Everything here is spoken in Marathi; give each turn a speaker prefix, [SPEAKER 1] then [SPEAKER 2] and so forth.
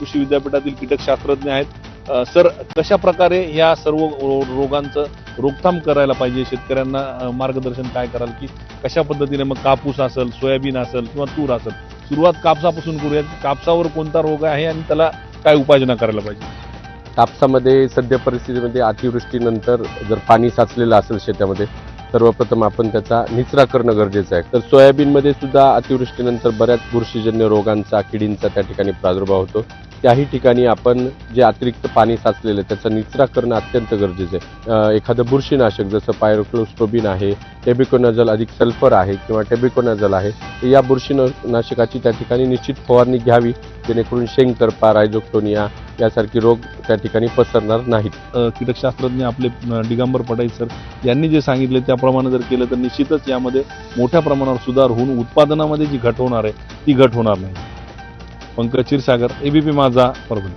[SPEAKER 1] कृषी विद्यापीठातील कीटकशास्त्रज्ञ आहेत. सर कशा प्रकारे या सर्व रोगांचं रोकथाम करायला पाहिजे? शेतकऱ्यांना मार्गदर्शन काय कराल की कशा पद्धतीने मग कापूस असेल सोयाबीन असेल किंवा तूर असेल? सुरुवात कापसापासून करूया कापसावर कोणता रोग आहे आणि त्याला काय उपाययोजना करायला पाहिजे?
[SPEAKER 2] कापसामध्ये सध्या परिस्थितीमध्ये अतिवृष्टीनंतर जर पाणी साचलेलं असेल शेतामध्ये सर्वप्रथम आपण त्याचा निचरा करणं गरजेचं आहे. तर सोयाबीनमध्ये सुद्धा अतिवृष्टीनंतर बऱ्याच बुरशीजन्य रोगांचा किडींचा त्या ठिकाणी प्रादुर्भाव होतो. त्याही ठिकाणी आपण जे अतिरिक्त पाणी साचलेलं आहे त्याचा निचरा करणं अत्यंत गरजेचं आहे. एखादं बुरशीनाशक जसं पायरोक्लोस्टोबिन आहे टेबिकोनाझल अधिक सल्फर आहे किंवा टेबिकोनाझल आहे तर या बुरशीनाशकाची त्या ठिकाणी निश्चित फवारणी घ्यावी जेणेकरून शेंगतर्पा रायझोक्टोनिया यासारखी रोग त्या ठिकाणी पसरणार नाहीत.
[SPEAKER 1] कीटकशास्त्रज्ञ आपले डिगंबर दिगंबर पटाई सर यांनी जे सांगितले त्याप्रमाणे जर केलं तर निश्चितच यामध्ये मोठ्या प्रमाणावर सुधार होऊन उत्पादनामध्ये जी घट होणार आहे ती घट होणार नाही. पंकज क्षीरसागर एबीपी माझा परभणी.